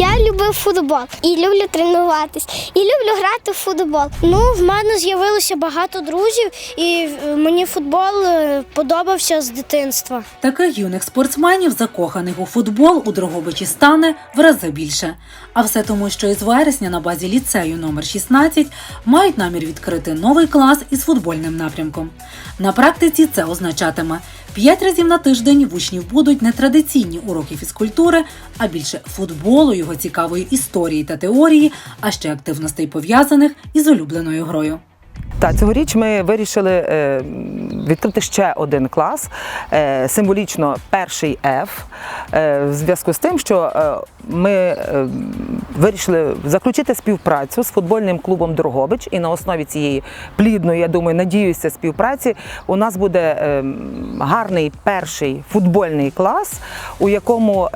Я люблю футбол і люблю тренуватись, і люблю грати в футбол. Ну, в мене з'явилося багато друзів, і е, мені футбол е, подобався з дитинства. Таких юних спортсменів, закоханих у футбол, у Дрогобичі стане в рази більше. А все тому, що із вересня на базі ліцею номер 16 мають намір відкрити новий клас із футбольним напрямком. На практиці це означатиме п'ять разів на тиждень в учнів будуть не традиційні уроки фізкультури, а більше футболу, його цікавої історії та теорії, а ще активностей пов'язаних із улюбленою грою. Та цьогоріч ми вирішили е, відкрити ще один клас, е, символічно перший F, е, в зв'язку з тим, що ми вирішили заключити співпрацю з футбольним клубом Дрогобич, і на основі цієї плідної, я думаю, надіюся, співпраці у нас буде гарний перший футбольний клас, у якому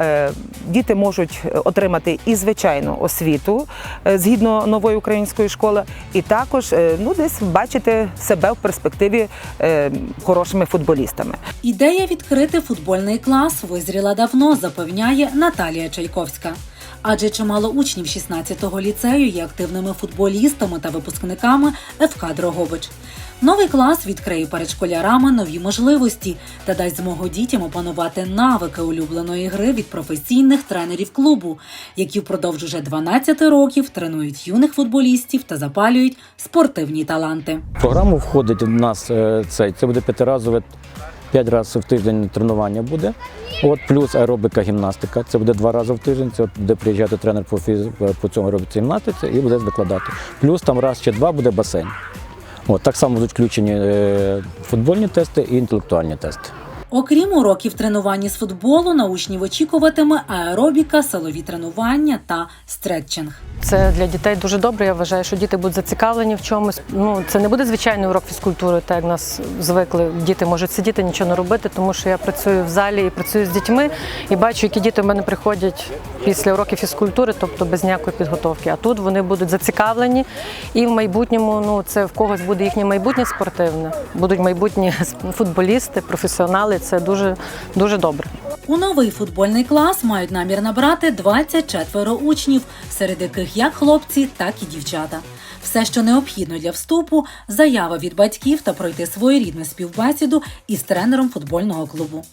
діти можуть отримати і звичайну освіту згідно нової української школи, і також е, ну десь бачити себе в перспективі е, хорошими футболістами. Ідея відкрити футбольний клас визріла давно, запевняє Наталія Чайковська. Адже чимало учнів 16-го ліцею є активними футболістами та випускниками ФК Дрогобич. Новий клас відкриє перед школярами нові можливості та дасть змогу дітям опанувати навики улюбленої гри від професійних тренерів клубу, які впродовж уже 12 років тренують юних футболістів та запалюють спортивні таланти. В програму входить у нас е, цей, це буде п'ятиразове, п'ять разів в тиждень тренування буде. От плюс аеробика гімнастика. Це буде два рази в тиждень. Це буде приїжджати тренер по фіз по цьому аеробіці гімнастиці і буде викладати. Плюс там раз чи два буде басейн. От так само будуть включені е, футбольні тести і інтелектуальні тести. Окрім уроків тренування з футболу, на учнів очікуватиме аеробіка, силові тренування та стретчинг. Це для дітей дуже добре. Я вважаю, що діти будуть зацікавлені в чомусь. Ну це не буде звичайний урок фізкультури, так як нас звикли. Діти можуть сидіти, нічого не робити, тому що я працюю в залі і працюю з дітьми і бачу, які діти в мене приходять після уроків фізкультури, тобто без ніякої підготовки. А тут вони будуть зацікавлені, і в майбутньому ну це в когось буде їхнє майбутнє спортивне. Будуть майбутні футболісти, професіонали. Це дуже дуже добре. У новий футбольний клас мають намір набрати 24 учнів, серед яких як хлопці, так і дівчата. Все, що необхідно для вступу, заява від батьків та пройти своєрідну співбесіду із тренером футбольного клубу.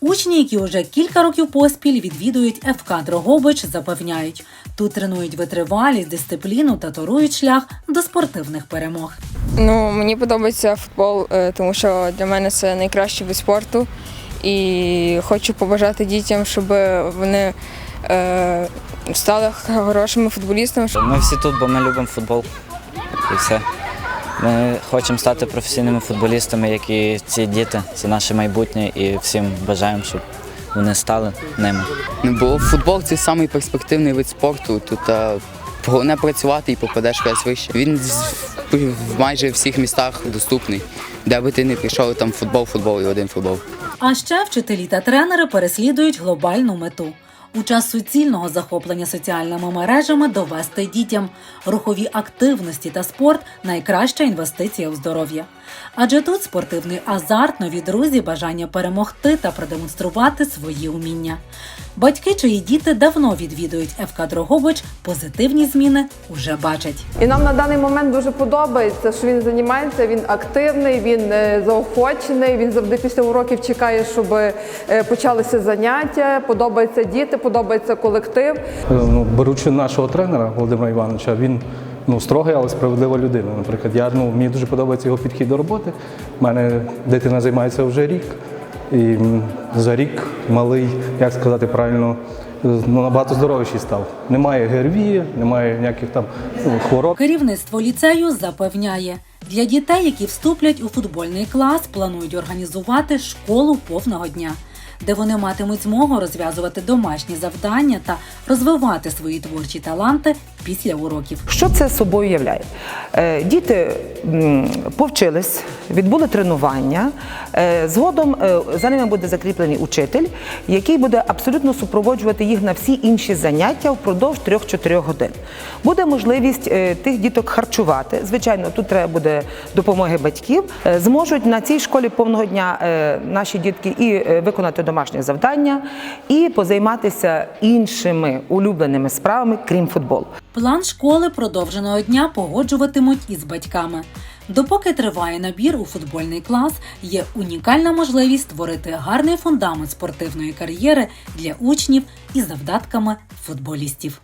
Учні, які вже кілька років поспіль відвідують ФК Дрогобич, запевняють, тут тренують витривалість, дисципліну та торують шлях до спортивних перемог. Ну, мені подобається футбол, е, тому що для мене це найкращий вид спорту. І хочу побажати дітям, щоб вони е, стали хорошими футболістами. Ми всі тут, бо ми любимо футбол. І все. Ми хочемо стати професійними футболістами, як і ці діти. Це наше майбутнє і всім бажаємо, щоб вони стали ними. Бо футбол це самий перспективний вид спорту. Тут е, головне працювати і попадеш кудись вище. Він в майже всіх містах доступний. Де би ти не прийшов, там футбол, футбол і один футбол. А ще вчителі та тренери переслідують глобальну мету. У час суцільного захоплення соціальними мережами довести дітям рухові активності та спорт найкраща інвестиція у здоров'я. Адже тут спортивний азарт, нові друзі, бажання перемогти та продемонструвати свої уміння. Батьки, чиї діти давно відвідують ФК Дрогобич, позитивні зміни уже бачать. І нам на даний момент дуже подобається, що він займається, він активний, він е, заохочений, він завжди після уроків чекає, щоб е, почалися заняття, подобаються діти, подобається колектив. Ну, беручи нашого тренера Володимира Івановича, він ну, строгий, але справедлива людина. Наприклад, я, ну, мені дуже подобається його підхід до роботи. У мене дитина займається вже рік. І за рік малий, як сказати правильно, ну, набагато здоровіший став. Немає ГРВІ, немає ніяких там ну, хвороб. Керівництво ліцею запевняє, для дітей, які вступлять у футбольний клас, планують організувати школу повного дня, де вони матимуть змогу розв'язувати домашні завдання та розвивати свої творчі таланти після уроків. Що це собою являє? Е, Діти повчились, відбули тренування. Е, Згодом е, за ними буде закріплений учитель, який буде абсолютно супроводжувати їх на всі інші заняття впродовж 3-4 годин. Буде можливість е, тих діток харчувати. Звичайно, тут треба буде допомоги батьків. Зможуть на цій школі повного дня наші дітки і виконати домашнє завдання і позайматися іншими улюбленими справами, крім футболу. План школи продовженого дня погоджуватимуть із батьками. Допоки триває набір у футбольний клас, є унікальна можливість створити гарний фундамент спортивної кар'єри для учнів із завдатками футболістів.